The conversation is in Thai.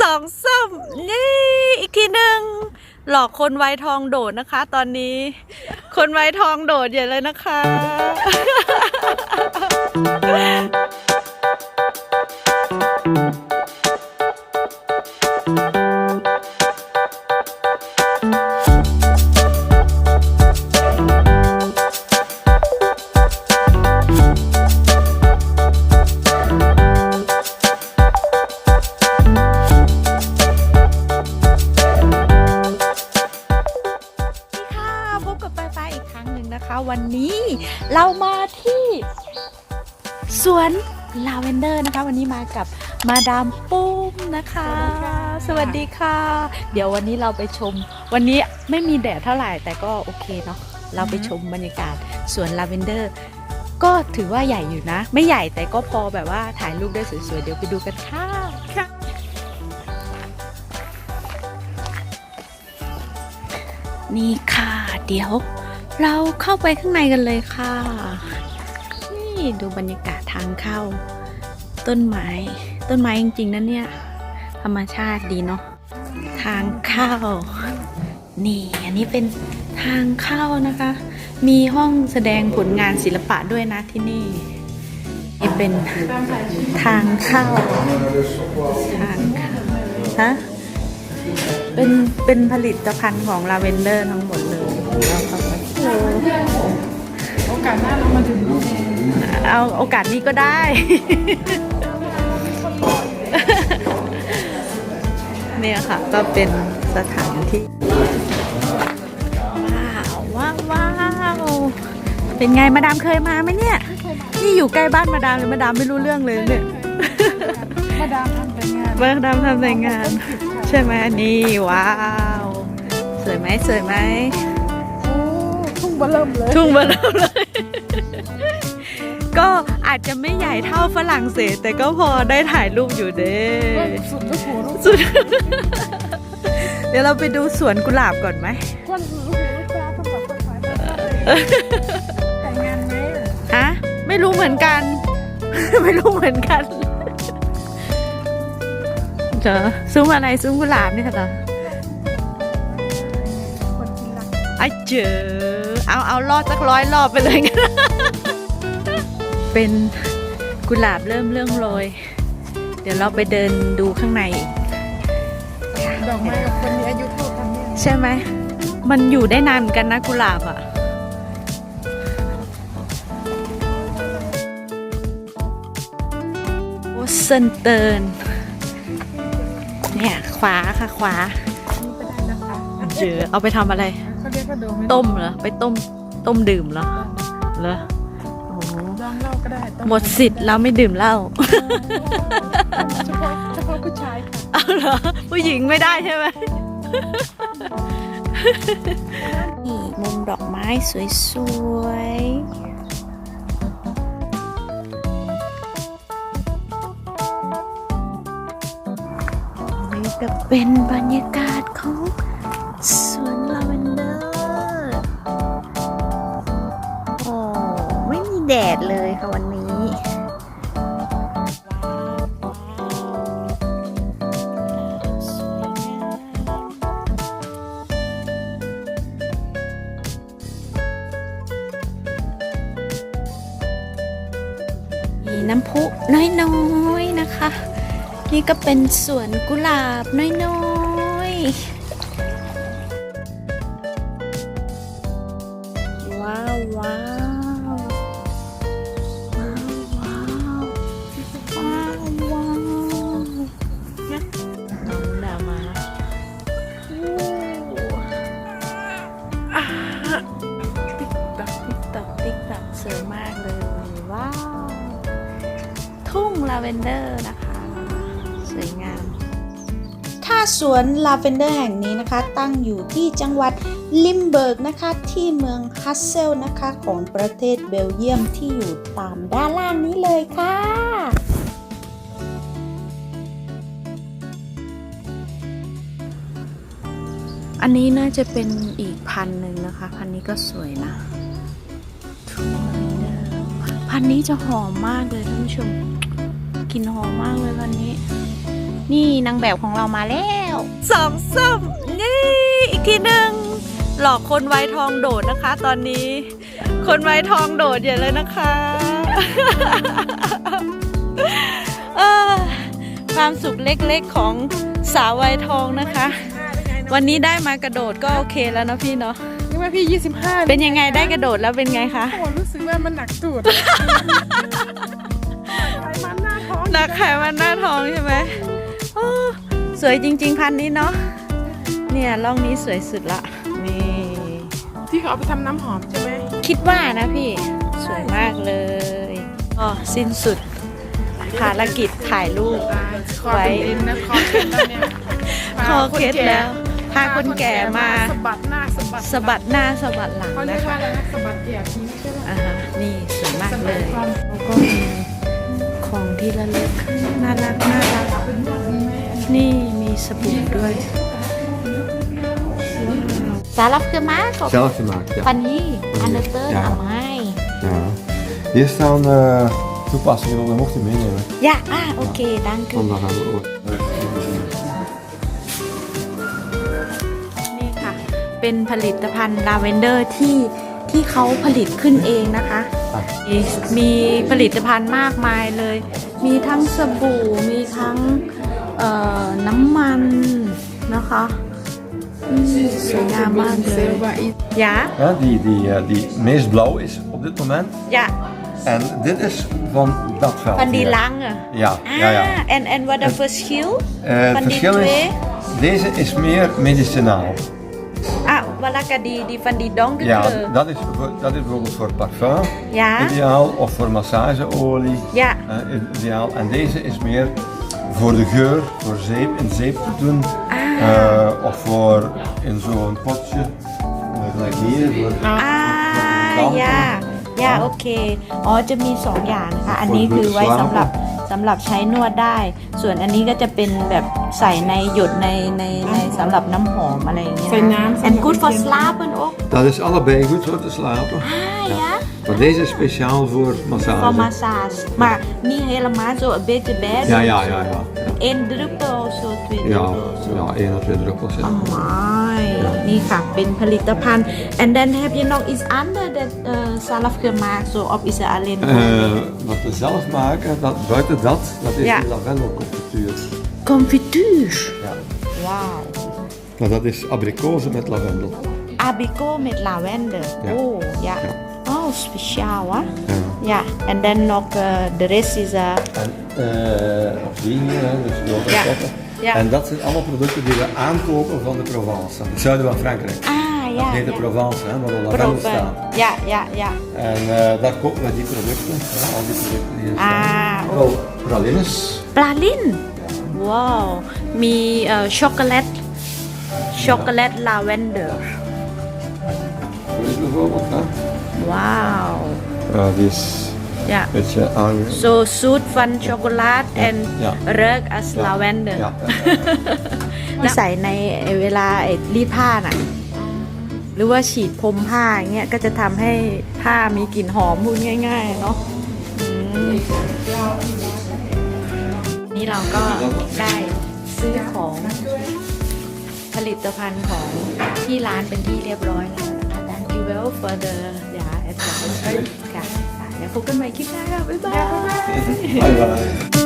สองส้มนี่อีกทีหนึ่งหลอกคนไวทองโดดนะคะ ตอนนี้ คนไวทองโดดใหญ่เลยนะคะค่ะ วันนี้เรามาที่ สวนลาเวนเดอร์นะคะ วันนี้มากับมาดามปุ้มนะคะ สวัสดีค่ะ เดี๋ยววันนี้เราไปชม วันนี้ไม่มีแดดเท่าไหร่แต่ก็โอเคเนาะเราไปชมบรรยากาศสวนลาเวนเดอร์ก็ถือว่าใหญ่อยู่นะ ไม่ใหญ่แต่ก็พอแบบว่าถ่ายรูปได้สวยๆ เดี๋ยวไปดูกันค่ะค่ะนี่ค่ะ เดี๋ยว เราเข้าไปข้างในกันเลยค่ะ นี่ดูบรรยากาศทางเข้า ต้นไม้ ต้นไม้จริงๆนะเนี่ย ธรรมชาติดีเนาะ ทางเข้า นี่อันนี้เป็นทางเข้านะคะ มีห้องแสดงผลงานศิลปะด้วยนะที่นี่นี่เป็นทางเข้า ทางเข้าฮะเป็นเป็นผลิตภัณฑ์ของลาเวนเดอร์ทั้งหมดเลยเราเข้าไป โอกาสหน้าเรามาถึงเอาโอกาสนี้ก็ได้ เนี่ยค่ะ ก็เป็นสถานที่ว้าวว้าวว้าวเป็นไงมาดามเคยมาไหมเนี่ย นี่อยู่ใกล้บ้านมาดามเลยมาดามไม่รู้เรื่องเลยเนี่ย มาดามทำแต่งงานมาดามทำแต่งงาน ใช่ไหมนี่ว้าว สวยไหมสวยไหมโอ้ทุ่ง เบอเริ่มเลยทุ่งเบอร์เริ่มเลย ก็อาจจะไม่ใหญ่เท่าฝรั่งเศส แต่ก็พอได้ถ่ายรูปอยู่เด้สุดลูกหูลูกสุด เดี๋ยวเราไปดูสวนกุหลาบก่อนไหมคนลูกหูลูกตาต้องแบบคนสายแบบแต่งงานไหมอะฮะไม่รู้เหมือนกัน ไม่รู้เหมือนกันเจอซุ้มอะไรซุ้มกุหลาบนี่ค่ะเหรอคนกินรัก ไอะเจอ เอาเอารอดสักร้อยรอบไปเลยกันเป็นกุหลาบเริ่มเรื่องโรย เดี๋ยวเราไปเดินดูข้างในอีกดอกไม้กับคนมีอายุเท่ากันเนี่ยใช่ไหม มันอยู่ได้นานเหมือนกันนะกุหลาบอะโอเซนเติร์นเนี่ยขวาค่ะขวานี่ก็ได้นะคะเจอเอาไปทำอะไรเขาเรีย กว่าโดไม่ต้มเหรอไปต้มต้มดื่มเหรอเหรอโอ้โหดองเหล้าก็ได้ต้หมดสิทธิ์เราไม่ดื่มเหล้าเฉพาะเฉพาะผู้ชายค่ะเอาเหรอผู้หญิงไม่ได้ใช่ไหมนี่มุมดอกไม้สวยๆนี่ก็เป็นบรรยากาศของ แดดเลยค่ะวันนี้ มีน้ำพุน้อยๆนะคะ นี่ก็เป็นสวนกุหลาบน้อย ติ๊กตอกติ๊กตอกติ๊กตอกสวยมากเลย ว้าว ทุ่งลาเวนเดอร์นะคะ สวยงาม ถ้าสวนลาเวนเดอร์แห่งนี้นะคะ ตั้งอยู่ที่จังหวัดลิมเบิร์กนะคะ ที่เมืองฮัสเซลนะคะ ของประเทศเบลเยียมที่อยู่ตามด้านล่างนี้เลยค่ะ อันนี้น่าจะเป็นอีกพันหนึ่งนะคะ พันนี้ก็สวยนะพันนี้จะหอมมากเลยท่านผู้ชมกลิ่นหอมมากเลยพันนี้ นี่นางแบบของเรามาแล้วสองส้มนี่อีกทีหนึ่งหลอกคนไว้ทองโดดนะคะ ตอนนี้ คนไว้ทองโดดอย่าเลยนะคะความสุขเล็กๆของสาวไวทองนะคะ วันนี้ได้มากระโดดก็โอเคแล้วนะพี่เนาะนี่ว่าพี่ 25เป็นยังไงได้กระโดดแล้วเป็นไงคะโอ้รู้สึกว่ามันหนักตูดไขมันหน้าท้องหนักไขมันหน้าท้องใช่ไหมโอ้สวยจริง ๆ พันนี้เนาะเนี่ยร่องนี้สวยสุดละนี่ที่เขาเอาไปทำน้ำหอมใช่ไหมคิดว่านะพี่สวยมากเลยอ๋อสิ้นสุดภารกิจถ่ายรูปคอเป็นเอ็นนะคอเคล็ดแล้วเนี่ยคอเคล็ดแล้ว พาคนแก่มาสะบัดหน้าสะบัดสะบัดหน้าสะบัดหลังเขาเรียนะกว่าคะอะไรนะสะบัดแก่ทิ้งใช่ไหมอ่าฮะนี่สวยมากเลยความแล้วก็มีของที่ระลึกน่ารักน่ารักนี่มีสบู่ด้วยสารับเกลือมาขอบ Zelf gemaakt, ja. พันนี้อันเดอร์เตอร์ Ja. ทำให้ ja. Hier staan eh, toepassingen op, dat mocht je meenemen. ยะอะโอเคดังคือ Vandaag gaan we ook. เป็นผลิตภัณฑ์ลาเวนเดอร์ที่ที่เขาผลิตขึ้นเองนะคะอะมีมีผลิตภัณฑ์มากมายเลย มีทั้งสบู่ มีทั้งเอ่อน้ำมันนะคะอืมสวยงามมากเลยยะ Ja, die, die, eh, die meest blauw is op dit moment. ยะ En dit is van dat veld. ฟันดี hier. ลังเหรอ Ja, อ่า ja, ja. and and what the first hill Eh, het Van die verschil twee? is, deze is meer medicinaal. อ่ะวลากาดีดีฟันดีดองก็คือ Ja, dat is, voor- dat is bijvoorbeeld voor parfum ยะ ideaal of voor massageolie ยะ eh, ideaal. En deze is meer voor de geur, voor zeep, in zeep te doen. Ah. Eh, of voor in zo'n potje, eh, gelijk hier. Voor, อ่า dampen. ยายาโอเค อ๋อ จะมีสองอย่างนะคะ อันนี้คือไว้สำหรับส ำหรับใช้นวดได้ ส่วนอันนี้ก็จะเป็นแบบใส่ในหยดในในในสำหรับน้ำหอมอะไรอย่างเงี้ยใส่น้ำ and good for slapen ook Dat is allebei goed voor te slapen. อ่า ja Maar deze is speciaal voor massage. for massage มานี่เฮลมา zo een beetje bij Ja, ja, ja, ja. één druppel of zo twee Ja, druppels ja, één of twee druppels. Ja. ไม่นี่ค่ะ เป็นผลิตภัณฑ์ and then have you nog iets anders that uh, salaf gemaakt zo op is er alleen Eh, wat we zelf maken, dat, buiten dat, dat is Ja. de lavendelconfituur. confituur Ja. wauw Maar dat is abrikozen met lavendel. Abico met lavender. Ja. Oh, ja. Ja. Oh, speciaal, hè? Ja. Ja, en dan nog uh, de rest is... Uh, En eh, op die hier, hè, dus lopen Ja. stoppen. Ja. En dat zijn allemaal producten die we aankopen van de Provence, het zuiden van Frankrijk. ah, ja. Dat heet de ja. Provence, hè, waar de lavendel Proppen. staat. Ja, ja, ja. En eh, daar kopen we die producten, hè, al die producten die hier staan. Ah, Wel, pralines. ปลาลิ้นว้าวมีเอ่อช็อกโกแลตช็อกโกแลตลาเวนเดอร์ Dit is bijvoorbeeld, hè. ว้าว Ja, die is ja een beetje aange... so zoet van chocolade en Ja. ruik als lavender Ja. ที่ใส่ในเวลาไอ้รีดผ้าน่ะ หรือว่าฉีดพรมผ้าอย่างเงี้ยก็จะทำให้ผ้ามีกลิ่นหอมพูดง่ายๆเนาะอืมนี่เราก็ได้ซื้อของผลิตภัณฑ์ของที่ร้านเป็นที่เรียบร้อยแล้วนะคะ Thank you well for the yeah advice ค่ะแล้วพบกันใหม่คลิปหน้าค่ะบ๊ายบาย บ๊ายบาย